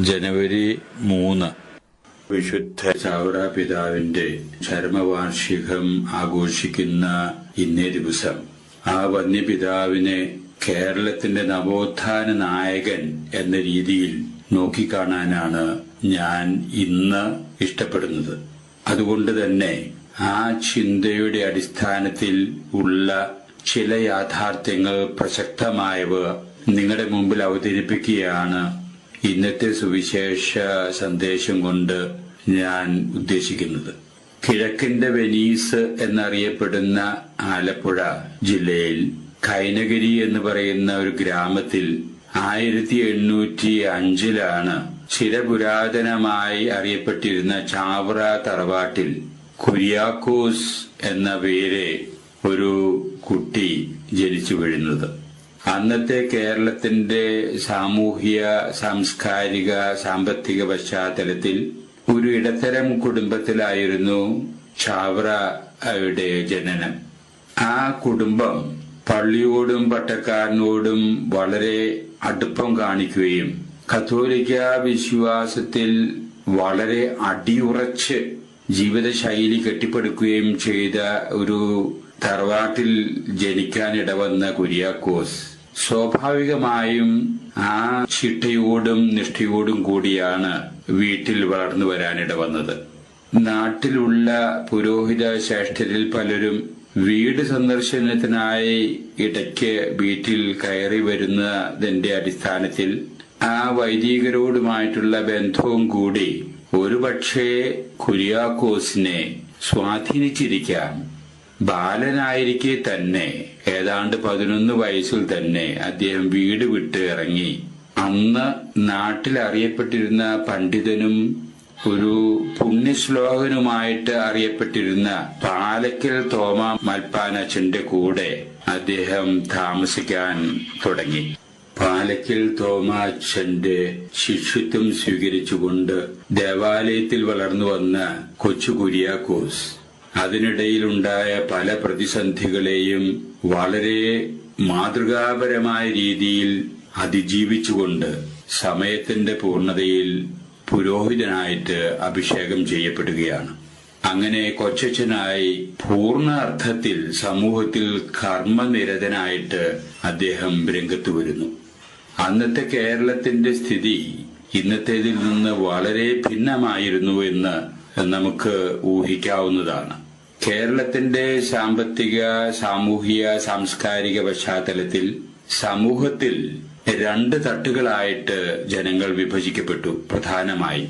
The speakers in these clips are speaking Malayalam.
ജനുവരി മൂന്ന്. വിശുദ്ധ ചാവറ പിതാവിന്റെ ചരമവാർഷികം ആഘോഷിക്കുന്ന ഇന്നേ ദിവസം. ആ വന്യപിതാവിനെ കേരളത്തിന്റെ നവോത്ഥാന നായകൻ എന്ന രീതിയിൽ നോക്കിക്കാണാനാണ് ഞാൻ ഇന്ന് ഇഷ്ടപ്പെടുന്നത്. അതുകൊണ്ട് തന്നെ ആ ചിന്തയുടെ അടിസ്ഥാനത്തിൽ ഉള്ള ചില യാഥാർത്ഥ്യങ്ങൾ പ്രസക്തമായവ നിങ്ങളുടെ മുമ്പിൽ അവതരിപ്പിക്കുകയാണ് ഇന്നത്തെ സുവിശേഷ സന്ദേശം കൊണ്ട് ഞാൻ ഉദ്ദേശിക്കുന്നത് കിഴക്കിന്റെ വെനീസ് എന്നറിയപ്പെടുന്ന ആലപ്പുഴ ജില്ലയിൽ കൈനഗിരി എന്ന് പറയുന്ന ഒരു ഗ്രാമത്തിൽ ആയിരത്തി എണ്ണൂറ്റി അഞ്ചിലാണ് ചിരപുരാതനമായി അറിയപ്പെട്ടിരുന്ന ചാവറ തറവാട്ടിൽ കുര്യാക്കോസ് എന്ന പേര് ഒരു കുട്ടി ജനിച്ചു വീഴുന്നത്. അന്നത്തെ കേരളത്തിന്റെ സാമൂഹിക സാംസ്കാരിക സാമ്പത്തിക പശ്ചാത്തലത്തിൽ ഒരു ഇടത്തരം കുടുംബത്തിലായിരുന്നു ചാവറയുടെ ജനനം. ആ കുടുംബം പള്ളിയോടും പട്ടക്കാരനോടും വളരെ അടുപ്പം കാണിക്കുകയും കത്തോലിക്ക വിശ്വാസത്തിൽ വളരെ അടിയുറച്ച് ജീവിതശൈലി കെട്ടിപ്പടുക്കുകയും ചെയ്ത ഒരു തറവാട്ടിൽ ജനിക്കാനിടവന്ന കുര്യാക്കോസ്. സ്വാഭാവികമായും ആ ചിട്ടയോടും നിഷ്ഠയോടും കൂടിയാണ് വീട്ടിൽ വളർന്നു വരാനിട വന്നത്. നാട്ടിലുള്ള പുരോഹിത ശ്രേഷ്ഠരിൽ പലരും വീട് സന്ദർശനത്തിനായി ഇടയ്ക്ക് വീട്ടിൽ കയറി വരുന്നതിന്റെ അടിസ്ഥാനത്തിൽ ആ വൈദികരോടുമായിട്ടുള്ള ബന്ധവും കൂടി ഒരുപക്ഷേ കുര്യാക്കോസിനെ സ്വാധീനിച്ചിരിക്കാം. ബാലനായിരിക്കെ തന്നെ. ഏതാണ്ട് പതിനൊന്ന് വയസ്സിൽ തന്നെ അദ്ദേഹം വീട് വിട്ട് ഇറങ്ങി. അന്ന് നാട്ടിൽ അറിയപ്പെട്ടിരുന്ന പണ്ഡിതനും ഒരു പുണ്യശ്ലോകനുമായിട്ട് അറിയപ്പെട്ടിരുന്ന പാലക്കൽ തോമ മൽപ്പാനച്ചന്റെ കൂടെ അദ്ദേഹം താമസിക്കാൻ തുടങ്ങി. പാലക്കൽ തോമാച്ചന്റെ ശിഷ്യത്വം സ്വീകരിച്ചുകൊണ്ട് ദേവാലയത്തിൽ വളർന്നു വന്ന കൊച്ചു കുര്യാക്കോസ്. അതിനിടയിലുണ്ടായ പല പ്രതിസന്ധികളെയും വളരെ മാതൃകാപരമായ രീതിയിൽ അതിജീവിച്ചുകൊണ്ട് സമയത്തിന്റെ പൂർണതയിൽ പുരോഹിതനായിട്ട് അഭിഷേകം ചെയ്യപ്പെടുകയാണ്. അങ്ങനെ കൊച്ചച്ഛനായി പൂർണ അർത്ഥത്തിൽ സമൂഹത്തിൽ കർമ്മനിരതനായിട്ട് അദ്ദേഹം രംഗത്ത് വരുന്നു. അന്നത്തെ കേരളത്തിന്റെ സ്ഥിതി ഇന്നത്തേതിൽ നിന്ന് വളരെ ഭിന്നമായിരുന്നു എന്ന് നമുക്ക് ഊഹിക്കാവുന്നതാണ്. കേരളത്തിന്റെ സാമ്പത്തിക സാമൂഹിക സാംസ്കാരിക പശ്ചാത്തലത്തിൽ സമൂഹത്തിൽ രണ്ട് തട്ടുകളായിട്ട് ജനങ്ങൾ വിഭജിക്കപ്പെട്ടു പ്രധാനമായി.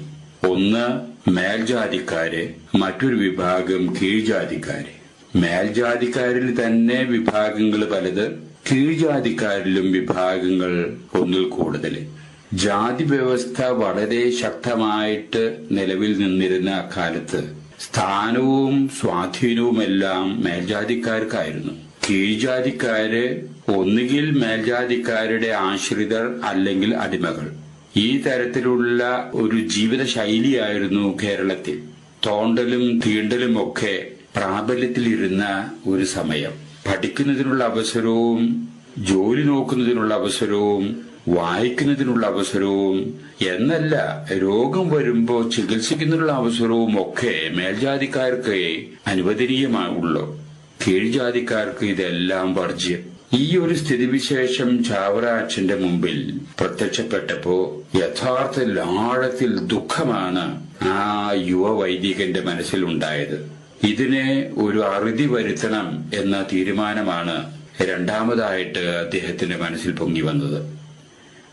ഒന്ന് മേൽജാതിക്കാര് മറ്റൊരു വിഭാഗം കീഴ്ജാതിക്കാര്. മേൽജാതിക്കാരിൽ തന്നെ വിഭാഗങ്ങൾ പലത് കീഴ്ജാതിക്കാരിലും വിഭാഗങ്ങൾ ഒന്നിൽ കൂടുതൽ. ജാതി വ്യവസ്ഥ വളരെ ശക്തമായിട്ട് നിലവിൽ നിന്നിരുന്ന അക്കാലത്ത് സ്ഥാനവും സ്വാധീനവുമെല്ലാം മേൽജാതിക്കാർക്കായിരുന്നു. കീഴ്ജാതിക്കാര് ഒന്നുകിൽ മേൽജാതിക്കാരുടെ ആശ്രിതർ അല്ലെങ്കിൽ അടിമകൾ. ഈ തരത്തിലുള്ള ഒരു ജീവിത ശൈലിയായിരുന്നു കേരളത്തിൽ. തോണ്ടലും തീണ്ടലും ഒക്കെ പ്രാബല്യത്തിലിരുന്ന ഒരു സമയം. പഠിക്കുന്നതിനുള്ള അവസരവും ജോലി നോക്കുന്നതിനുള്ള അവസരവും വായിക്കുന്നതിനുള്ള അവസരവും എന്നല്ല രോഗം വരുമ്പോൾ ചികിത്സിക്കുന്നതിനുള്ള അവസരവും ഒക്കെ മേൽജാതിക്കാർക്ക് അനുവദനീയമായുള്ളൂ. കീഴ്ജാതിക്കാർക്ക് ഇതെല്ലാം വർജ്യം. ഈ ഒരു സ്ഥിതിവിശേഷം ചാവറ അച്ഛന്റെ മുമ്പിൽ പ്രത്യക്ഷപ്പെട്ടപ്പോ യഥാർത്ഥ ആഴത്തിൽ ദുഃഖമാണ് ആ യുവ വൈദികന്റെ മനസ്സിലുണ്ടായത്. ഇതിനെ ഒരു അറുതി വരുത്തണം എന്ന തീരുമാനമാണ് രണ്ടാമതായിട്ട് അദ്ദേഹത്തിന്റെ മനസ്സിൽ പൊങ്ങി വന്നത്.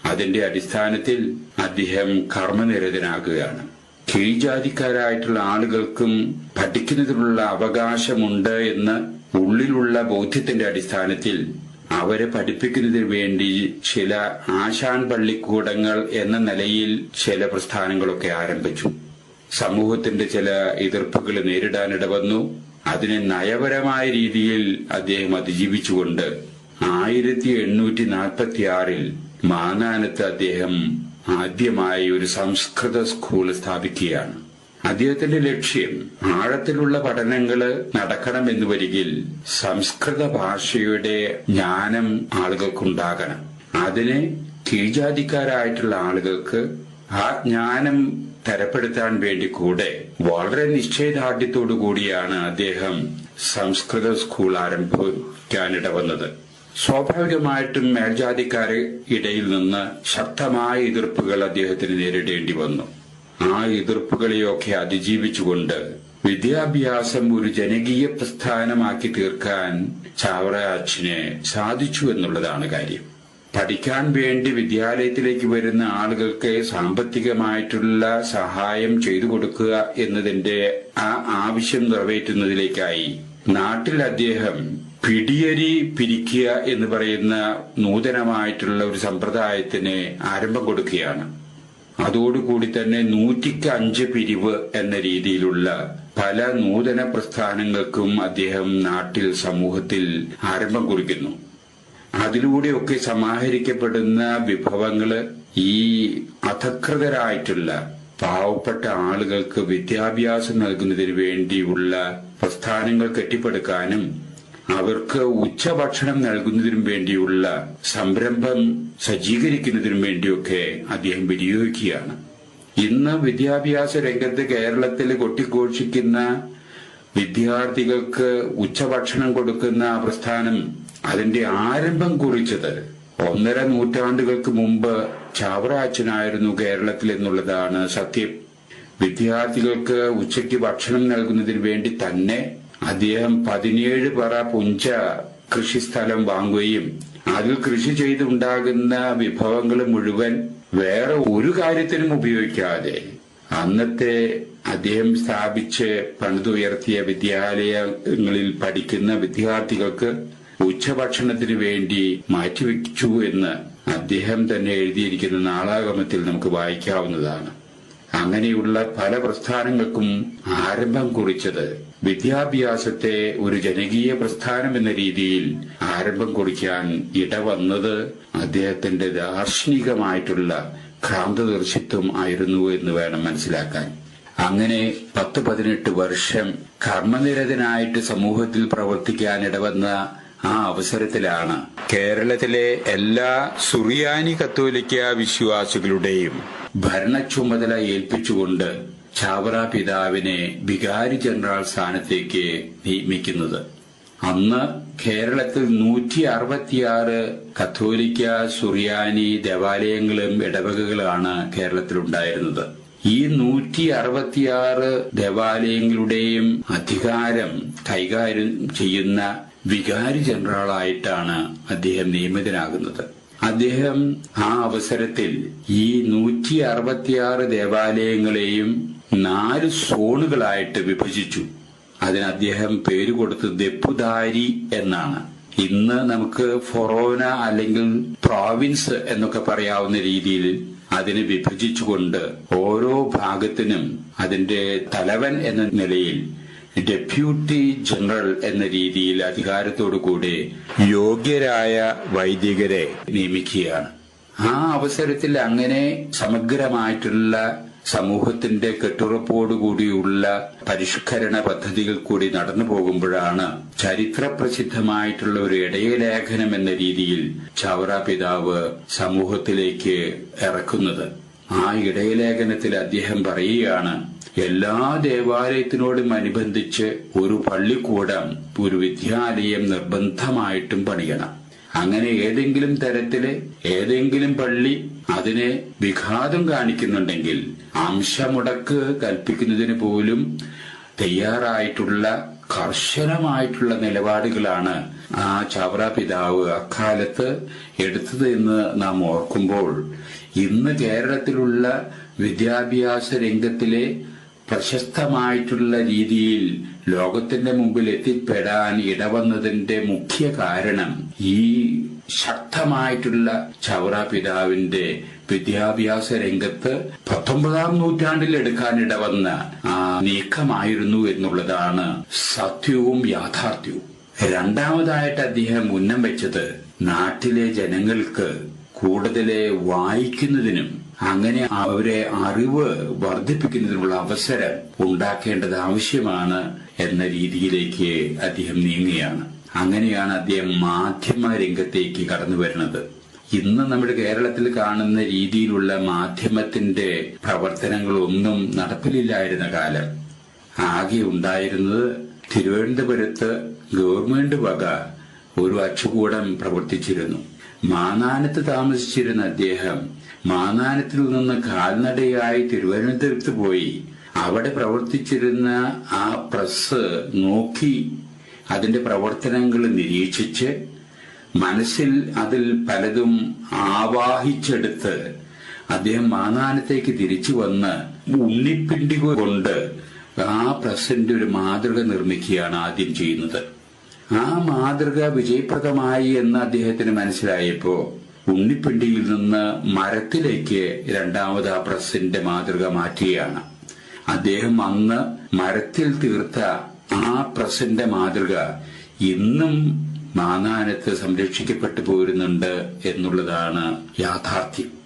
അതിന്റെ അടിസ്ഥാനത്തിൽ അദ്ദേഹം കർമ്മനിരതനാകുകയാണ്. കീഴ്ജാതിക്കാരായിട്ടുള്ള ആളുകൾക്കും പഠിക്കുന്നതിനുള്ള അവകാശമുണ്ട് എന്ന് ഉള്ളിലുള്ള ബോധ്യത്തിന്റെ അടിസ്ഥാനത്തിൽ അവരെ പഠിപ്പിക്കുന്നതിന് വേണ്ടി ചില ആശാൻ പള്ളിക്കൂടങ്ങൾ എന്ന നിലയിൽ ചില പ്രസ്ഥാനങ്ങളൊക്കെ ആരംഭിച്ചു. സമൂഹത്തിന്റെ ചില എതിർപ്പുകൾ നേരിടാനിട വന്നു അതിനെ നയപരമായ രീതിയിൽ അദ്ദേഹം അതിജീവിച്ചുകൊണ്ട് ആയിരത്തി എണ്ണൂറ്റി നാൽപ്പത്തി ആറിൽ മാനാനത്ത് അദ്ദേഹം ആദ്യമായി ഒരു സംസ്കൃത സ്കൂൾ സ്ഥാപിക്കുകയാണ്. അദ്ദേഹത്തിന്റെ ലക്ഷ്യം ആഴത്തിലുള്ള പഠനങ്ങൾ നടക്കണമെന്ന് വരികിൽ സംസ്കൃത ഭാഷയുടെ ജ്ഞാനം ആളുകൾക്കുണ്ടാകണം. അതിനെ കീഴ്ജാതിക്കാരായിട്ടുള്ള ആളുകൾക്ക് ആ ജ്ഞാനം തരപ്പെടുത്താൻ വേണ്ടി കൂടെ വളരെ നിശ്ചയദാർഢ്യത്തോടു കൂടിയാണ് അദ്ദേഹം സംസ്കൃത സ്കൂൾ ആരംഭിക്കാനിട വന്നത് സ്വാഭാവികമായിട്ടും മേൽജാതിക്കാരെ ഇടയിൽ നിന്ന് ശക്തമായ എതിർപ്പുകൾ അദ്ദേഹത്തിന് നേരിടേണ്ടി വന്നു. ആ എതിർപ്പുകളെയൊക്കെ അതിജീവിച്ചുകൊണ്ട് വിദ്യാഭ്യാസം ഒരു ജനകീയ പ്രസ്ഥാനമാക്കി തീർക്കാൻ ചാവറയാച്ചിന് സാധിച്ചു എന്നുള്ളതാണ് കാര്യം. പഠിക്കാൻ വേണ്ടി വിദ്യാലയത്തിലേക്ക് വരുന്ന ആളുകൾക്ക് സാമ്പത്തികമായിട്ടുള്ള സഹായം ചെയ്തു കൊടുക്കുക എന്നതിന്റെ ആ ആവശ്യം നിറവേറ്റുന്നതിലേക്കായി നാട്ടിൽ അദ്ദേഹം പിടിയരി പിരിക്കുക എന്ന് പറയുന്ന നൂതനമായിട്ടുള്ള ഒരു സമ്പ്രദായത്തിന് ആരംഭം കൊടുക്കുകയാണ്. അതോടുകൂടി തന്നെ നൂറ്റിക്ക് അഞ്ച് പിരിവ് എന്ന രീതിയിലുള്ള പല നൂതന പ്രസ്ഥാനങ്ങൾക്കും അദ്ദേഹം നാട്ടിൽ സമൂഹത്തിൽ ആരംഭം കുറിക്കുന്നു. അതിലൂടെയൊക്കെ സമാഹരിക്കപ്പെടുന്ന വിഭവങ്ങൾ ഈ അധകൃതരായിട്ടുള്ള പാവപ്പെട്ട ആളുകൾക്ക് വിദ്യാഭ്യാസം നൽകുന്നതിന് വേണ്ടിയുള്ള പ്രസ്ഥാനങ്ങൾ കെട്ടിപ്പടുക്കാനും അവർക്ക് ഉച്ചഭക്ഷണം നൽകുന്നതിനും വേണ്ടിയുള്ള സംരംഭം സജ്ജീകരിക്കുന്നതിനും വേണ്ടിയൊക്കെ അദ്ദേഹം വിനിയോഗിക്കുകയാണ്. ഇന്ന് വിദ്യാഭ്യാസ രംഗത്ത് കേരളത്തിൽ കൊട്ടിഘോഷിക്കുന്ന വിദ്യാർത്ഥികൾക്ക് ഉച്ചഭക്ഷണം കൊടുക്കുന്ന പ്രസ്ഥാനം അതിന്റെ ആരംഭം കുറിച്ചത് ഒന്നര നൂറ്റാണ്ടുകൾക്ക് മുമ്പ് ചാവറ അച്ഛനായിരുന്നു കേരളത്തിൽ എന്നുള്ളതാണ് സത്യം. വിദ്യാർത്ഥികൾക്ക് ഉച്ചയ്ക്ക് ഭക്ഷണം നൽകുന്നതിന് വേണ്ടി തന്നെ അദ്ദേഹം പതിനേഴ് പറ പുഞ്ച കൃഷിസ്ഥലം വാങ്ങുകയും അതിൽ കൃഷി ചെയ്തുണ്ടാകുന്ന വിഭവങ്ങൾ മുഴുവൻ വേറെ ഒരു കാര്യത്തിനും ഉപയോഗിക്കാതെ അന്നത്തെ അദ്ദേഹം സ്ഥാപിച്ച് പണിതുയർത്തിയ വിദ്യാലയങ്ങളിൽ പഠിക്കുന്ന വിദ്യാർത്ഥികൾക്ക് ഉച്ചഭക്ഷണത്തിന് വേണ്ടി മാറ്റിവെച്ചു എന്ന് അദ്ദേഹം തന്നെ എഴുതിയിരിക്കുന്ന നാളാഗമത്തിൽ നമുക്ക് വായിക്കാവുന്നതാണ്. അങ്ങനെയുള്ള പല പ്രസ്ഥാനങ്ങൾക്കും ആരംഭം കുറിച്ചത് വിദ്യാഭ്യാസത്തെ ഒരു ജനകീയ പ്രസ്ഥാനം എന്ന രീതിയിൽ ആരംഭം കുറിക്കാൻ ഇടവന്നത് അദ്ദേഹത്തിന്റെ ദാർശനികമായിട്ടുള്ള ക്രാന്തദർശിത്വം ആയിരുന്നു എന്ന് വേണം മനസ്സിലാക്കാൻ. അങ്ങനെ പത്ത് പതിനെട്ട് വർഷം കർമ്മനിരതനായിട്ട് സമൂഹത്തിൽ പ്രവർത്തിക്കാൻ ഇടവന്ന ആ അവസരത്തിലാണ് കേരളത്തിലെ എല്ലാ സുറിയാനി കത്തോലിക്ക വിശ്വാസികളുടെയും ഭരണച്ചുമതല ഏൽപ്പിച്ചുകൊണ്ട് ചാവറ പിതാവിനെ വികാരി ജനറൽ സ്ഥാനത്തേക്ക് നിയമിക്കുന്നത്. അന്ന് കേരളത്തിൽ നൂറ്റി അറുപത്തിയാറ് കത്തോലിക്ക സുറിയാനി ദേവാലയങ്ങളും ഇടവകകളാണ് കേരളത്തിലുണ്ടായിരുന്നത്. ഈ നൂറ്റി അറുപത്തിയാറ് ദേവാലയങ്ങളുടെയും അധികാരം കൈകാര്യം ചെയ്യുന്ന വികാരി ജനറലായിട്ടാണ് അദ്ദേഹം നിയമിതനാകുന്നത്. അദ്ദേഹം ആ അവസരത്തിൽ ഈ നൂറ്റി അറുപത്തിയാറ് ദേവാലയങ്ങളെയും നാല് സോണുകളായിട്ട് വിഭജിച്ചു. അതിന് അദ്ദേഹം പേര് കൊടുത്തത് ദപ്പുദാരി എന്നാണ്. ഇന്ന് നമുക്ക് ഫൊറോന അല്ലെങ്കിൽ പ്രോവിൻസ് എന്നൊക്കെ പറയാവുന്ന രീതിയിൽ അതിനെ വിഭജിച്ചുകൊണ്ട് ഓരോ ഭാഗത്തിനും അതിന്റെ തലവൻ എന്ന നിലയിൽ ഡെപ്യൂട്ടി ജനറൽ എന്ന രീതിയിൽ അധികാരത്തോടു കൂടി യോഗ്യരായ വൈദികരെ നിയമിക്കുകയാണ്. ആ അവസരത്തിൽ അങ്ങനെ സമഗ്രമായിട്ടുള്ള സമൂഹത്തിന്റെ കെട്ടുറപ്പോടുകൂടിയുള്ള പരിഷ്കരണ പദ്ധതികൾ കൂടി നടന്നു പോകുമ്പോഴാണ് ചരിത്രപ്രസിദ്ധമായിട്ടുള്ള ഒരു ഇടയലേഖനം എന്ന രീതിയിൽ ചവറ പിതാവ് സമൂഹത്തിലേക്ക് ഇറക്കുന്നത്. ആ ഇടയലേഖനത്തിൽ അദ്ദേഹം പറയുകയാണ് എല്ലാ ദേവാലയത്തിനോടും അനുബന്ധിച്ച് ഒരു പള്ളിക്കൂടം ഒരു വിദ്യാലയം നിർബന്ധമായിട്ടും പണിയണം. അങ്ങനെ ഏതെങ്കിലും തരത്തിൽ ഏതെങ്കിലും പള്ളി അതിനെ വിഘാതം കാണിക്കുന്നുണ്ടെങ്കിൽ അംശമുടക്ക് കൽപ്പിക്കുന്നതിന് പോലും തയ്യാറായിട്ടുള്ള കർശനമായിട്ടുള്ള നിലപാടുകളാണ് ആ ചവറ പിതാവ് അക്കാലത്ത് എടുത്തത് എന്ന് നാം ഓർക്കുമ്പോൾ ഇന്ന് കേരളത്തിലുള്ള വിദ്യാഭ്യാസ രംഗത്തിലെ പ്രശസ്തമായിട്ടുള്ള രീതിയിൽ ലോകത്തിന്റെ മുമ്പിൽ എത്തിപ്പെടാൻ ഇടവന്നതിന്റെ മുഖ്യ കാരണം ഈ ശക്തമായിട്ടുള്ള ചവറ പിതാവിന്റെ വിദ്യാഭ്യാസ രംഗത്ത് പത്തൊമ്പതാം നൂറ്റാണ്ടിൽ എടുക്കാനിട വന്ന ആ നീക്കമായിരുന്നു എന്നുള്ളതാണ് സത്യവും യാഥാർത്ഥ്യവും. രണ്ടാമതായിട്ട് അദ്ദേഹം ഉന്നം വെച്ചത് നാട്ടിലെ ജനങ്ങൾക്ക് കൂടുതൽ വായിക്കുന്നതിനും അങ്ങനെ അവരെ അറിവ് വർദ്ധിപ്പിക്കുന്നതിനുള്ള അവസരം ഉണ്ടാക്കേണ്ടത് ആവശ്യമാണ് എന്ന രീതിയിലേക്ക് അദ്ദേഹം നീങ്ങുകയാണ്. അങ്ങനെയാണ് അദ്ദേഹം മാധ്യമ രംഗത്തേക്ക് കടന്നു വരുന്നത് ഇന്ന് നമ്മുടെ കേരളത്തിൽ കാണുന്ന രീതിയിലുള്ള മാധ്യമത്തിന്റെ പ്രവർത്തനങ്ങളൊന്നും നടപ്പിലില്ലായിരുന്ന കാലം. ആകെ ഉണ്ടായിരുന്നത് തിരുവനന്തപുരത്ത് ഗവൺമെന്റ് വക ഒരു അച്ചുകൂടം പ്രവർത്തിച്ചിരുന്നു. മാനാനത്ത് താമസിച്ചിരുന്ന അദ്ദേഹം മാനാനത്തിൽ നിന്ന് കാൽനടയായി തിരുവനന്തപുരത്ത് പോയി അവിടെ പ്രവർത്തിച്ചിരുന്ന ആ പ്രസ് നോക്കി അതിന്റെ പ്രവർത്തനങ്ങൾ നിരീക്ഷിച്ച് മനസ്സിൽ അതിൽ പലതും ആവാഹിച്ചെടുത്ത് അദ്ദേഹം മാനാനത്തേക്ക് തിരിച്ചു വന്ന് ഉണ്ണിപ്പിണ്ടി കൊണ്ട് ആ പ്രസന്റ് ഒരു മാതൃക നിർമ്മിക്കുകയാണ് ആദ്യം ചെയ്യുന്നത്. ആ മാതൃക വിജയപ്രദമായി എന്ന് അദ്ദേഹത്തിന് മനസ്സിലായപ്പോ ഉണ്ണിപ്പിണ്ടിയിൽ നിന്ന് മരത്തിലേക്ക് രണ്ടാമത് ആ പ്രസിന്റെ മാതൃക മാറ്റുകയാണ്. അദ്ദേഹം അന്ന് മരത്തിൽ തീർത്ത ആ പ്രസന്റെ മാതൃക ഇന്നും മാനാനത്ത് സംരക്ഷിക്കപ്പെട്ടു പോരുന്നുണ്ട് എന്നുള്ളതാണ് യാഥാർത്ഥ്യം.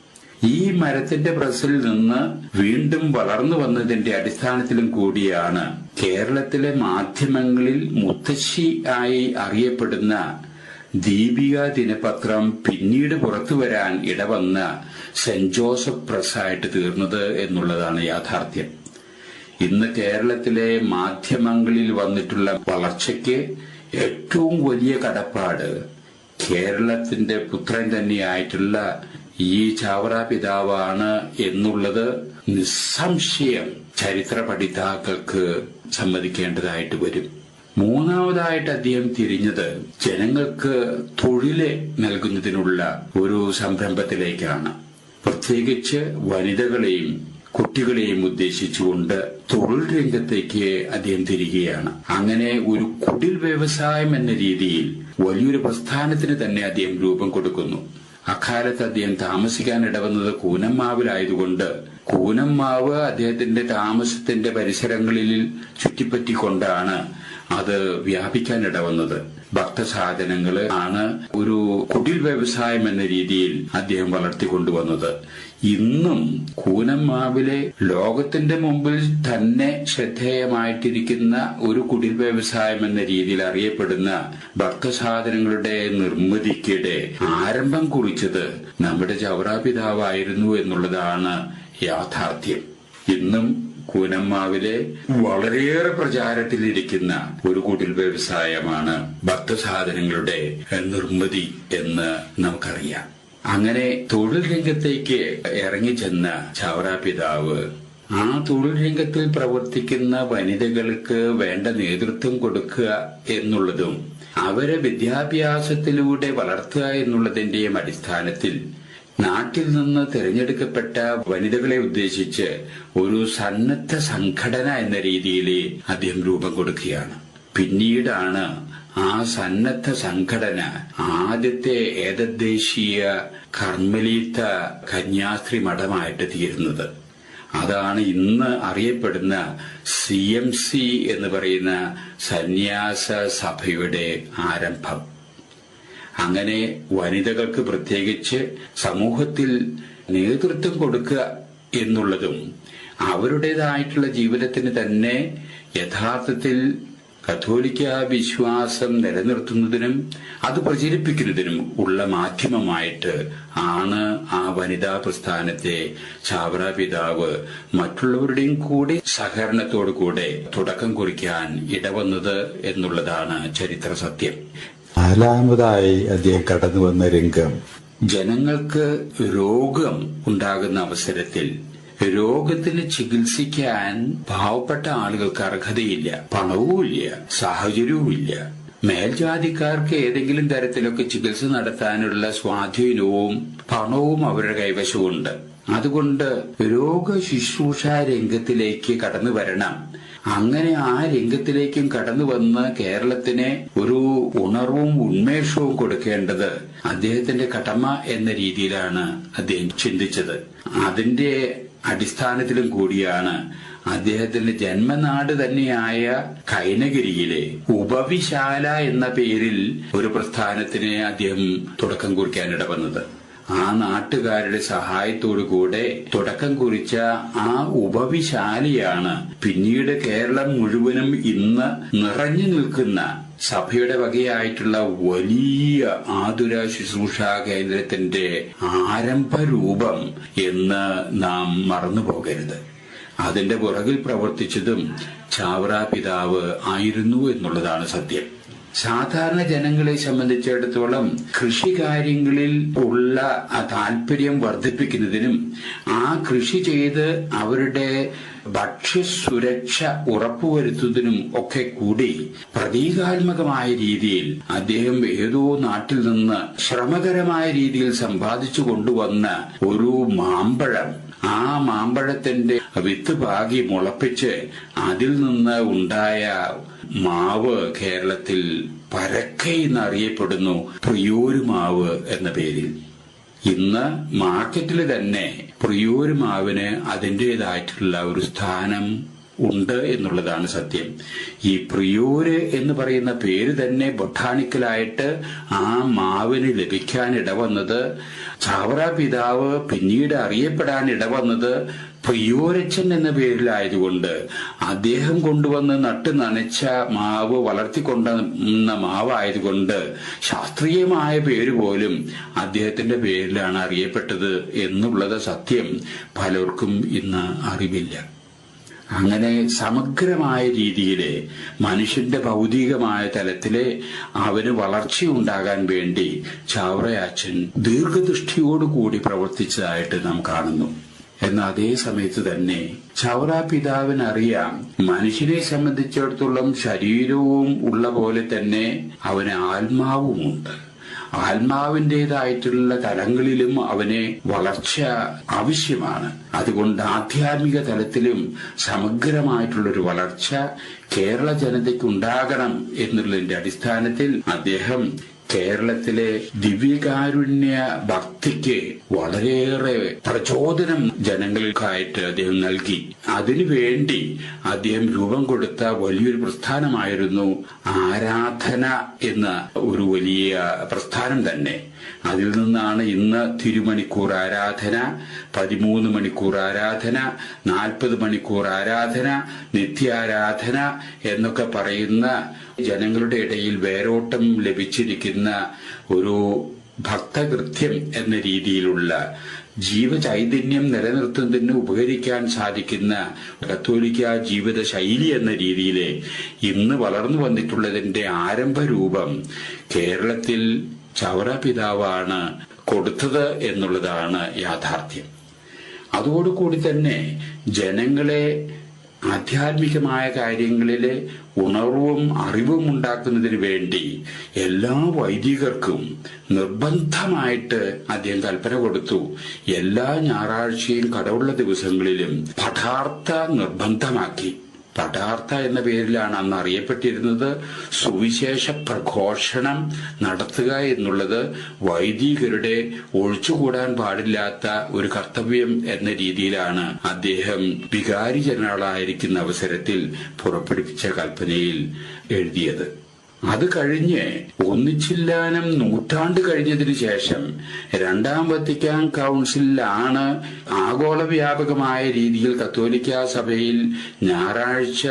ഈ മരത്തിന്റെ പ്രസിൽ നിന്ന് വീണ്ടും വളർന്നു വന്നതിന്റെ അടിസ്ഥാനത്തിലും കൂടിയാണ് കേരളത്തിലെ മാധ്യമങ്ങളിൽ മുത്തശ്ശി ആയി അറിയപ്പെടുന്ന ദീപിക ദിനപത്രം പിന്നീട് പുറത്തു വരാൻ ഇടവന്ന സെന്റ് ജോസഫ് പ്രസ്സായിട്ട് തീർന്നത് എന്നുള്ളതാണ് യാഥാർത്ഥ്യം. ഇന്ന് കേരളത്തിലെ മാധ്യമങ്ങളിൽ വന്നിട്ടുള്ള വളർച്ചയ്ക്ക് ഏറ്റവും വലിയ കടപ്പാട് കേരളത്തിന്റെ പുത്രൻ തന്നെയായിട്ടുള്ള ഈ ചാവറ പിതാവാണ് എന്നുള്ളത് നിസ്സംശയം ചരിത്ര പഠിതാക്കൾക്ക് സമ്മതിക്കേണ്ടതായിട്ട് വരും. മൂന്നാമതായിട്ട് അദ്ദേഹം തിരിഞ്ഞത് ജനങ്ങൾക്ക് തൊഴിൽ നൽകുന്നതിനുള്ള ഒരു സംരംഭത്തിലേക്കാണ്. പ്രത്യേകിച്ച് വനിതകളെയും കുട്ടികളെയും ഉദ്ദേശിച്ചുകൊണ്ട് തൊഴിൽ രംഗത്തേക്ക് അദ്ദേഹം തിരികെയാണ്. അങ്ങനെ ഒരു കുടിൽ വ്യവസായം എന്ന രീതിയിൽ വലിയൊരു പ്രസ്ഥാനത്തിന് തന്നെ അദ്ദേഹം രൂപം കൊടുക്കുന്നു. അക്കാലത്ത് അദ്ദേഹം താമസിക്കാൻ ഇടവന്നത് കൂനമ്മാവിലായതുകൊണ്ട് കൂനമ്മാവ് അദ്ദേഹത്തിന്റെ താമസത്തിന്റെ പരിസരങ്ങളിൽ ചുറ്റിപ്പറ്റിക്കൊണ്ടാണ് അത് വ്യാപിക്കാൻ ഇടവന്നത്. ഭക്തസാധനങ്ങൾ ആണ് ഒരു കുടിൽ വ്യവസായം എന്ന രീതിയിൽ അദ്ദേഹം വളർത്തിക്കൊണ്ടുവന്നത്. ഇന്നും കൂനമ്മാവിലെ ലോകത്തിന്റെ മുമ്പിൽ തന്നെ ശ്രദ്ധേയമായിട്ടിരിക്കുന്ന ഒരു കുടിൽ വ്യവസായം എന്ന രീതിയിൽ അറിയപ്പെടുന്ന ഭക്തസാധനങ്ങളുടെ നിർമ്മിതിക്കിടെ ആരംഭം കുറിച്ചത് നമ്മുടെ ചൗറാപിതാവായിരുന്നു എന്നുള്ളതാണ് യാഥാർത്ഥ്യം. ഇന്നും കൂനമ്മാവിലെ വളരെയേറെ പ്രചാരത്തിലിരിക്കുന്ന ഒരു കുടിൽ വ്യവസായമാണ് ഭക്തസാധനങ്ങളുടെ നിർമ്മിതി എന്ന് നമുക്കറിയാം. അങ്ങനെ തൊഴിൽ രംഗത്തേക്ക് ഇറങ്ങിച്ചെന്ന ചാവറ പിതാവ് ആ തൊഴിൽ രംഗത്തിൽ പ്രവർത്തിക്കുന്ന വനിതകൾക്ക് വേണ്ട നേതൃത്വം കൊടുക്കുക എന്നുള്ളതും അവരെ വിദ്യാഭ്യാസത്തിലൂടെ വളർത്തുക എന്നുള്ളതിന്റെയും അടിസ്ഥാനത്തിൽ നാട്ടിൽ നിന്ന് തിരഞ്ഞെടുക്കപ്പെട്ട വനിതകളെ ഉദ്ദേശിച്ച് ഒരു സന്നദ്ധ സംഘടന എന്ന രീതിയിൽ അദ്ദേഹം രൂപം കൊടുക്കുകയാണ്. പിന്നീടാണ് ആ സന്നദ്ധ സംഘടന ആദ്യത്തെ ഏതദ്ദേശീയ കർമ്മലീത്ത കന്യാസ്ത്രീ മഠമായിട്ട് തീരുന്നത്. അതാണ് ഇന്ന് അറിയപ്പെടുന്ന സി എം സി എന്ന് പറയുന്ന സന്യാസ സഭയുടെ ആരംഭം. അങ്ങനെ വനിതകൾക്ക് പ്രത്യേകിച്ച് സമൂഹത്തിൽ നേതൃത്വം കൊടുക്കുക എന്നുള്ളതും അവരുടേതായിട്ടുള്ള ജീവിതത്തിന് തന്നെ യഥാർത്ഥത്തിൽ കത്തോലിക്ക വിശ്വാസം നിലനിർത്തുന്നതിനും അത് പ്രചരിപ്പിക്കുന്നതിനും ഉള്ള മാധ്യമമായിട്ട് ആണ് ആ വനിതാ പ്രസ്ഥാനത്തെ ചാവറ പിതാവ് മറ്റുള്ളവരുടെയും കൂടി സഹകരണത്തോടു കൂടെ തുടക്കം കുറിക്കാൻ ഇടവന്നത് എന്നുള്ളതാണ് ചരിത്ര സത്യം. നാലാമതായി അദ്ദേഹം കടന്നു വന്ന രംഗം. ജനങ്ങൾക്ക് രോഗം ഉണ്ടാകുന്ന അവസരത്തിൽ രോഗത്തിന് ചികിത്സിക്കാൻ പാവപ്പെട്ട ആളുകൾക്ക് അർഹതയില്ല പണവുമില്ല സാഹചര്യവുമില്ല. മേൽജാതിക്കാർക്ക് ഏതെങ്കിലും തരത്തിലൊക്കെ ചികിത്സ നടത്താനുള്ള സ്വാധീനവും പണവും അവരുടെ കൈവശമുണ്ട്. അതുകൊണ്ട് രോഗ ശുശ്രൂഷ രംഗത്തിലേക്ക് കടന്നു വരണം. അങ്ങനെ ആ രംഗത്തിലേക്കും കടന്നു വന്ന് കേരളത്തിന് ഒരു ഉണർവും ഉന്മേഷവും കൊടുക്കേണ്ടത് അദ്ദേഹത്തിന്റെ കടമ എന്ന രീതിയിലാണ് അദ്ദേഹം ചിന്തിച്ചത്. അതിന്റെ അടിസ്ഥാനത്തിലും കൂടിയാണ് അദ്ദേഹത്തിന്റെ ജന്മനാട് തന്നെയായ കൈനഗിരിയിലെ ഉപവിശാല എന്ന പേരിൽ ഒരു പ്രസ്ഥാനത്തിന് അദ്ദേഹം തുടക്കം കുറിക്കാൻ ഇടവന്നത്. ആ നാട്ടുകാരുടെ കൂടെ തുടക്കം കുറിച്ച ആ ഉപവിശാലിയാണ് പിന്നീട് കേരളം മുഴുവനും ഇന്ന് നിറഞ്ഞു നിൽക്കുന്ന സഭയുടെ വകയായിട്ടുള്ള വലിയ ആതുര ശുശ്രൂഷാ കേന്ദ്രത്തിന്റെ ആരംഭരൂപം എന്ന് നാം മറന്നു പോകരുത്. അതിന്റെ പുറകിൽ പ്രവർത്തിച്ചതും ചാവറ പിതാവ് ആയിരുന്നു എന്നുള്ളതാണ് സത്യം. സാധാരണ ജനങ്ങളെ സംബന്ധിച്ചിടത്തോളം കൃഷി കാര്യങ്ങളിൽ ഉള്ള താല്പര്യം വർദ്ധിപ്പിക്കുന്നതിനും ആ കൃഷി ചെയ്ത് അവരുടെ ഭക്ഷ്യസുരക്ഷ ഉറപ്പുവരുത്തുന്നതിനും ഒക്കെ കൂടി പ്രതീകാത്മകമായ രീതിയിൽ അദ്ദേഹം ഏതോ നാട്ടിൽ നിന്ന് ശ്രമകരമായ രീതിയിൽ സമ്പാദിച്ചു കൊണ്ടുവന്ന ഒരു മാമ്പഴം ആ മാമ്പഴത്തിന്റെ വിത്ത് പാകി മുളപ്പിച്ച് അതിൽ നിന്ന് ഉണ്ടായ മാവ് കേരളത്തിൽ പരക്കെ എന്നറിയപ്പെടുന്നു പ്രിയൂര് മാവ് എന്ന പേരിൽ. ഇന്ന് മാർക്കറ്റിൽ തന്നെ പ്രിയൂര് മാവിന് അതിന്റെതായിട്ടുള്ള ഒരു സ്ഥാനം ഉണ്ട് എന്നുള്ളതാണ് സത്യം. ഈ പ്രിയൂര് എന്ന് പറയുന്ന പേര് തന്നെ ബൊട്ടാണിക്കലായിട്ട് ആ മാവിന് ലഭിക്കാൻ ഇടവന്നത് ചാവറ പിതാവ് പിന്നീട് അറിയപ്പെടാൻ ഇടവന്നത് പ്രിയോരച്ചൻ എന്ന പേരിലായതുകൊണ്ട് അദ്ദേഹം കൊണ്ടുവന്ന് നട്ട് നനച്ച മാവ് വളർത്തിക്കൊണ്ടുവന്ന മാവായതുകൊണ്ട് ശാസ്ത്രീയമായ പേര് പോലും അദ്ദേഹത്തിന്റെ പേരിലാണ് അറിയപ്പെട്ടത് എന്നുള്ളത് സത്യം. പലർക്കും ഇന്ന് അറിവില്ല. അങ്ങനെ സമഗ്രമായ രീതിയിൽ മനുഷ്യന്റെ ഭൗതികമായ തലത്തിൽ അവന് വളർച്ചയുണ്ടാകാൻ വേണ്ടി ചാവറയാച്ചൻ ദീർഘദൃഷ്ടിയോടുകൂടി പ്രവർത്തിച്ചതായിട്ട് നാം കാണുന്നു. എന്നാൽ അതേ സമയത്ത് തന്നെ ചൗറ പിതാവിനറിയാം മനുഷ്യനെ സംബന്ധിച്ചിടത്തോളം ശരീരവും ഉള്ള പോലെ തന്നെ അവന് ആത്മാവുമുണ്ട്. ആത്മാവിന്റെതായിട്ടുള്ള തലങ്ങളിലും അവനെ വളർച്ച ആവശ്യമാണ്. അതുകൊണ്ട് ആധ്യാത്മിക തലത്തിലും സമഗ്രമായിട്ടുള്ളൊരു വളർച്ച കേരള ജനതയ്ക്ക് ഉണ്ടാകണം എന്നുള്ളതിന്റെ അടിസ്ഥാനത്തിൽ അദ്ദേഹം കേരളത്തിലെ ദിവ്യകാരുണ്യ ഭക്തിക്ക് വളരെയേറെ പ്രചോദനം ജനങ്ങൾക്കായിട്ട് അദ്ദേഹം നൽകി. അതിനുവേണ്ടി അദ്ദേഹം രൂപം കൊടുത്ത വലിയൊരു പ്രസ്ഥാനമായിരുന്നു ആരാധന എന്ന ഒരു വലിയ പ്രസ്ഥാനം തന്നെ. അതിൽ നിന്നാണ് ഇന്ന് തിരുമണിക്കൂർ ആരാധന പതിമൂന്ന് മണിക്കൂർ ആരാധന നാൽപ്പത് മണിക്കൂർ ആരാധന നിത്യാരാധന എന്നൊക്കെ പറയുന്ന ജനങ്ങളുടെ ഇടയിൽ വേരോട്ടം ലഭിച്ചിരിക്കുന്ന ഒരു ഭക്തകൃത്യം എന്ന രീതിയിലുള്ള ജീവചൈതന്യം നിലനിർത്തുന്നതിന് ഉപകരിക്കാൻ സാധിക്കുന്ന കത്തോലിക്ക ജീവിത ശൈലി എന്ന രീതിയിലെ ഇന്ന് വളർന്നു വന്നിട്ടുള്ളതിന്റെ ആരംഭ രൂപം കേരളത്തിൽ ചവറ പിതാവാണ് കൊടുത്തത് എന്നുള്ളതാണ് യാഥാർത്ഥ്യം. അതോടുകൂടി തന്നെ ജനങ്ങളെ ആധ്യാത്മികമായ കാര്യങ്ങളിൽ ഉണർവും അറിവും ഉണ്ടാക്കുന്നതിന് വേണ്ടി എല്ലാ വൈദികർക്കും നിർബന്ധമായിട്ട് അദ്ദേഹം കൽപ്പന കൊടുത്തു. എല്ലാ ഞായറാഴ്ചയും കടവുള്ള ദിവസങ്ങളിലും പഠാർത്ഥ നിർബന്ധമാക്കി. പഠാർത്ഥ എന്ന പേരിലാണ് അന്ന് അറിയപ്പെട്ടിരുന്നത്. സുവിശേഷ പ്രഘോഷണം നടത്തുക എന്നുള്ളത് വൈദികരുടെ ഒഴിച്ചുകൂടാൻ പാടില്ലാത്ത ഒരു കർത്തവ്യം എന്ന രീതിയിലാണ് അദ്ദേഹം വികാരി ജനറലായിരിക്കുന്ന അവസരത്തിൽ പുറപ്പെടുവിച്ച കൽപ്പനയിൽ എഴുതിയത്. അത് കഴിഞ്ഞ് ഒന്നിച്ചില്ലാനം നൂറ്റാണ്ട് കഴിഞ്ഞതിന് ശേഷം രണ്ടാം വത്തിക്കാൻ കൗൺസിലാണ് ആഗോള വ്യാപകമായ രീതിയിൽ കത്തോലിക്ക സഭയിൽ ഞായറാഴ്ച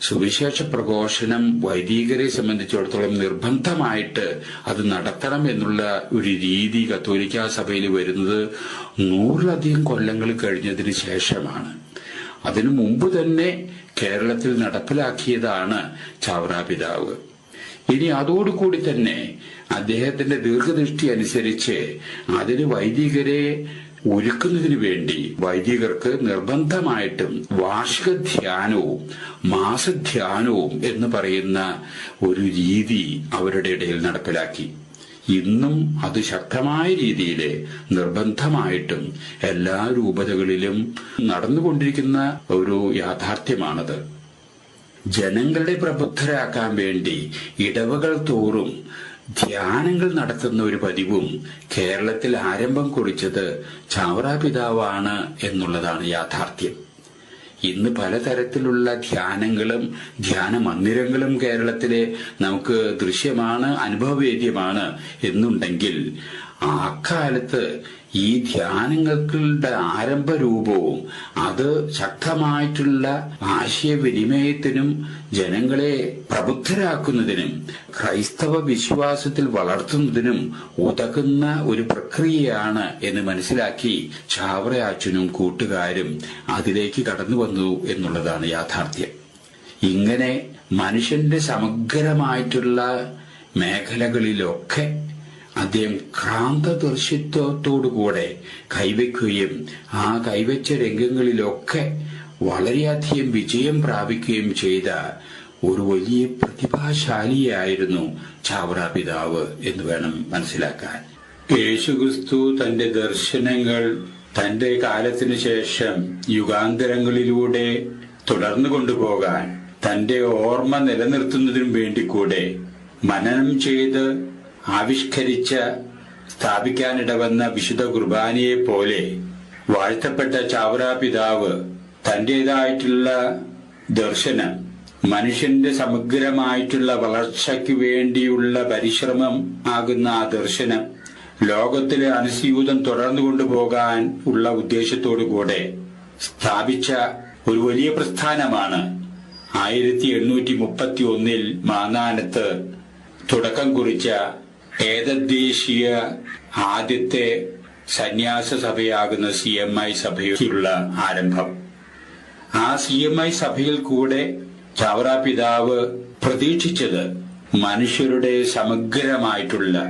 സുവിശേഷ പ്രഘോഷണം വൈദികരെ സംബന്ധിച്ചിടത്തോളം നിർബന്ധമായിട്ട് അത് നടത്തണം എന്നുള്ള ഒരു രീതി കത്തോലിക്ക സഭയിൽ വരുന്നത് നൂറിലധികം കൊല്ലങ്ങൾ കഴിഞ്ഞതിന് ശേഷമാണ്. അതിനു മുമ്പ് തന്നെ കേരളത്തിൽ നടപ്പിലാക്കിയതാണ് ചാവറ പിതാവ്. ഇനി അതോടുകൂടി തന്നെ അദ്ദേഹത്തിന്റെ ദീർഘദൃഷ്ടി അനുസരിച്ച് അതിന് വൈദികരെ ഒരുക്കുന്നതിന് വേണ്ടി വൈദികർക്ക് നിർബന്ധമായിട്ടും വാർഷിക ധ്യാനവും മാസധ്യാനവും എന്ന് പറയുന്ന ഒരു രീതി അവരുടെ ഇടയിൽ നടപ്പിലാക്കി. ഇന്നും അത് ശക്തമായ രീതിയിൽ നിർബന്ധമായിട്ടും എല്ലാ രൂപതകളിലും നടന്നുകൊണ്ടിരിക്കുന്ന ഒരു യാഥാർത്ഥ്യമാണത്. ജനങ്ങളെ പ്രബുദ്ധരാക്കാൻ വേണ്ടി ഇടവകൾ തോറും ധ്യാനങ്ങൾ നടത്തുന്ന ഒരു പതിവും കേരളത്തിൽ ആരംഭം കുറിച്ചത് ചാവറ പിതാവാണ് എന്നുള്ളതാണ് യാഥാർത്ഥ്യം. ഇന്ന് പലതരത്തിലുള്ള ധ്യാനങ്ങളും ധ്യാന മന്ദിരങ്ങളും കേരളത്തിലെ നമുക്ക് ദൃശ്യമാണ് അനുഭവവേദ്യമാണ് എന്നുണ്ടെങ്കിൽ ആ അക്കാലത്ത് ഈ ധ്യാനങ്ങളുടെ ആരംഭ രൂപവും അത് ശക്തമായിട്ടുള്ള ആശയവിനിമയത്തിനും ജനങ്ങളെ പ്രബുദ്ധരാക്കുന്നതിനും ക്രൈസ്തവ വിശ്വാസത്തിൽ വളർത്തുന്നതിനും ഉതകുന്ന ഒരു പ്രക്രിയയാണ് എന്ന് മനസ്സിലാക്കി ചാവറയാച്ചനും കൂട്ടുകാരും അതിലേക്ക് കടന്നു വന്നു എന്നുള്ളതാണ് യാഥാർത്ഥ്യം. ഇങ്ങനെ മനുഷ്യന്റെ സമഗ്രമായിട്ടുള്ള മേഖലകളിലൊക്കെ അദ്ദേഹം ക്രാന്തദർശിത്വത്തോടുകൂടെ കൈവയ്ക്കുകയും ആ കൈവച്ച രംഗങ്ങളിലൊക്കെ വളരെയധികം വിജയം പ്രാപിക്കുകയും ചെയ്ത ഒരു വലിയ പ്രതിഭാശാലിയായിരുന്നു ചാവറ പിതാവ് എന്ന് വേണം മനസ്സിലാക്കാൻ. യേശുക്രിസ്തു തന്റെ ദർശനങ്ങൾ തന്റെ കാലത്തിനു ശേഷം യുഗാന്തരങ്ങളിലൂടെ തുടർന്നു കൊണ്ടുപോകാൻ തന്റെ ഓർമ്മ നിലനിർത്തുന്നതിനും വേണ്ടി കൂടെ മനനം ചെയ്ത് ആവിഷ്കരിച്ച സ്ഥാപിക്കാനിടവന്ന വിശുദ്ധ കുർബാനയെ പോലെ വാഴ്ത്തപ്പെട്ട ചാവറ പിതാവ് തന്റേതായിട്ടുള്ള ദർശനം മനുഷ്യന്റെ സമഗ്രമായിട്ടുള്ള വളർച്ചയ്ക്ക് വേണ്ടിയുള്ള പരിശ്രമം ആകുന്ന ആ ദർശനം ലോകത്തിലെ അനുസ്യൂതം തുടർന്നു കൊണ്ടുപോകാൻ ഉള്ള ഉദ്ദേശത്തോടു കൂടെ സ്ഥാപിച്ച ഒരു വലിയ പ്രസ്ഥാനമാണ്. ആയിരത്തി എണ്ണൂറ്റി മുപ്പത്തി ഒന്നിൽ മാന്നാനത്ത് തുടക്കം കുറിച്ച ഏതദ്ദേശീയ ആദ്യത്തെ സന്യാസ സഭയാകുന്ന സി എം ഐ സഭയുള്ള ആരംഭം. ആ സി എം ഐ സഭയിൽ കൂടെ ചാവറ പിതാവ് പ്രതീക്ഷിച്ചത് മനുഷ്യരുടെ സമഗ്രമായിട്ടുള്ള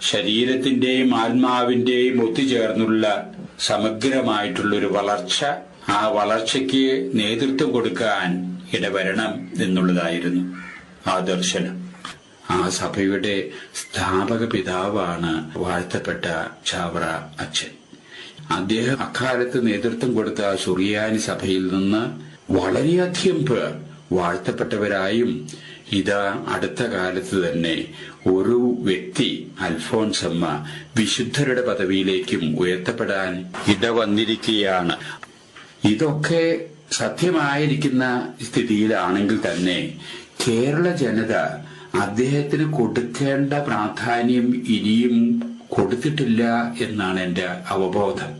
ശരീരത്തിന്റെയും ആത്മാവിന്റെയും ഒത്തുചേർന്നുള്ള സമഗ്രമായിട്ടുള്ള ഒരു വളർച്ച ആ വളർച്ചയ്ക്ക് നേതൃത്വം കൊടുക്കാൻ ഇടവരണം എന്നുള്ളതായിരുന്നു ആ ദർശനം. ആ സഭയുടെ സ്ഥാപക പിതാവാണ് വാഴ്ത്തപ്പെട്ട ചാവറ അച്ഛൻ. അദ്ദേഹം അക്കാലത്ത് നേതൃത്വം കൊടുത്ത സുറിയാനി സഭയിൽ നിന്ന് വളരെയധികം പേർ വാഴ്ത്തപ്പെട്ടവരായും ഇതാ അടുത്ത കാലത്ത് തന്നെ ഒരു വ്യക്തി അൽഫോൻസമ്മ വിശുദ്ധരുടെ പദവിയിലേക്കും ഉയർത്തപ്പെടാൻ ഇടവന്നിരിക്കുകയാണ്. ഇതൊക്കെ സത്യമായിരിക്കുന്ന സ്ഥിതിയിലാണെങ്കിൽ തന്നെ കേരള ജനത അദ്ദേഹത്തിന് കൊടുക്കേണ്ട പ്രാധാന്യം ഇനിയും കൊടുത്തിട്ടില്ല എന്നാണ് എന്റെ അവബോധം.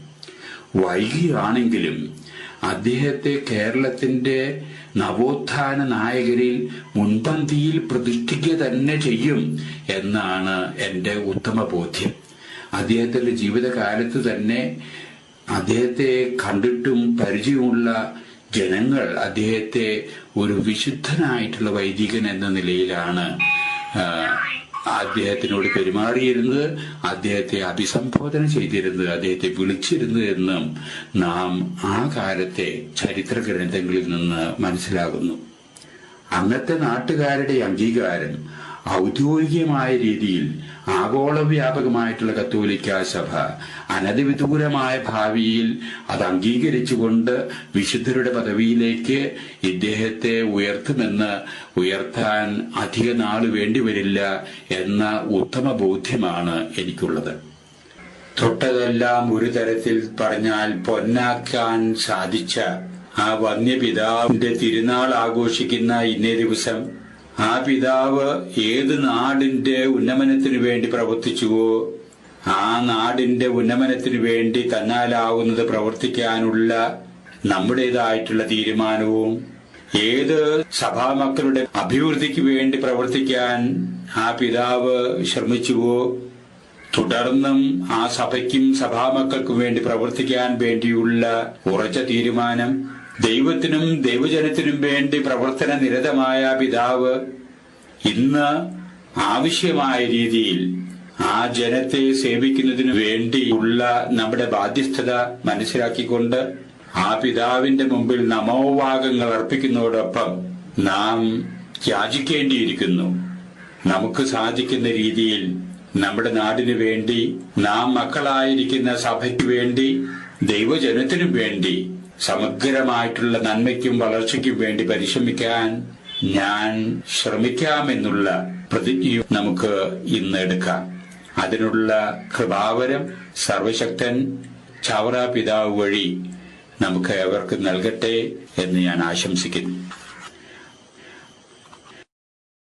വൈകിയാണെങ്കിലും അദ്ദേഹത്തെ കേരളത്തിന്റെ നവോത്ഥാന നായകരിൽ മുൻപന്തിയിൽ പ്രതിഷ്ഠിക്കുക തന്നെ ചെയ്യും എന്നാണ് എന്റെ ഉത്തമ ബോധ്യം. അദ്ദേഹത്തിന്റെ ജീവിതകാലത്ത് തന്നെ അദ്ദേഹത്തെ കണ്ടിട്ടും പരിചയമുള്ള ജനങ്ങൾ അദ്ദേഹത്തെ ഒരു വിശുദ്ധനായിട്ടുള്ള വൈദികൻ എന്ന നിലയിലാണ് അദ്ദേഹത്തിനോട് പെരുമാറിയിരുന്നത് അദ്ദേഹത്തെ അഭിസംബോധന ചെയ്തിരുന്നത് അദ്ദേഹത്തെ വിളിച്ചിരുന്നത് എന്നും നാം ആ കാലത്തെ ചരിത്ര ഗ്രന്ഥങ്ങളിൽ നിന്ന് മനസ്സിലാകുന്നു. അന്നത്തെ നാട്ടുകാരുടെ അംഗീകാരം ഔദ്യോഗികമായ രീതിയിൽ ആഗോള വ്യാപകമായിട്ടുള്ള കത്തോലിക്ക സഭ അനധിവിദൂരമായ ഭാവിയിൽ അത് അംഗീകരിച്ചുകൊണ്ട് വിശുദ്ധരുടെ പദവിയിലേക്ക് ഇദ്ദേഹത്തെ ഉയർത്തുമെന്ന് ഉയർത്താൻ അധിക നാൾ വേണ്ടിവരില്ല എന്ന ഉത്തമ ബോധ്യമാണ് എനിക്കുള്ളത്. തൊട്ടതെല്ലാം ഒരു തരത്തിൽ പറഞ്ഞാൽ പൊന്നാക്കാൻ സാധിച്ച ആ വന്യപിതാവിന്റെ തിരുനാൾ ആഘോഷിക്കുന്ന ഇന്നേ ദിവസം ആ പിതാവ് ഏത് നാടിന്റെ ഉന്നമനത്തിനു വേണ്ടി പ്രവർത്തിച്ചുവോ ആ നാടിന്റെ ഉന്നമനത്തിനു വേണ്ടി തന്നാലാവുന്നത് പ്രവർത്തിക്കാനുള്ള നമ്മുടേതായിട്ടുള്ള തീരുമാനവും ഏത് സഭാമക്കളുടെ അഭിവൃദ്ധിക്ക് വേണ്ടി പ്രവർത്തിക്കാൻ ആ പിതാവ് ശ്രമിച്ചുവോ തുടർന്നും ആ സഭയ്ക്കും സഭാമക്കൾക്കും വേണ്ടി പ്രവർത്തിക്കാൻ വേണ്ടിയുള്ള ഉറച്ച തീരുമാനം ദൈവത്തിനും ദൈവജനത്തിനും വേണ്ടി പ്രവർത്തന നിരതമായ പിതാവ് ഇന്ന് ആവശ്യമായ രീതിയിൽ ആ ജനത്തെ സേവിക്കുന്നതിനു വേണ്ടിയുള്ള നമ്മുടെ ബാധ്യസ്ഥത മനസ്സിലാക്കിക്കൊണ്ട് ആ പിതാവിന്റെ മുമ്പിൽ നമോവാകങ്ങൾ അർപ്പിക്കുന്നതോടൊപ്പം നാം യാചിക്കേണ്ടിയിരിക്കുന്നു. നമുക്ക് സാധിക്കുന്ന രീതിയിൽ നമ്മുടെ നാടിനു വേണ്ടി നാം മക്കളായിരിക്കുന്ന സഭയ്ക്ക് വേണ്ടി ദൈവജനത്തിനു വേണ്ടി സമഗ്രമായിട്ടുള്ള നന്മയ്ക്കും വളർച്ചയ്ക്കും വേണ്ടി പരിശ്രമിക്കാൻ ഞാൻ ശ്രമിക്കാമെന്നുള്ള പ്രതിജ്ഞ നമുക്ക് ഇന്ന് എടുക്കാം. അതിനുള്ള കൃപാവരം സർവശക്തൻ ചാവറ പിതാവ് വഴി നമുക്ക് അവർക്ക് നൽകട്ടെ എന്ന് ഞാൻ ആശംസിക്കുന്നു.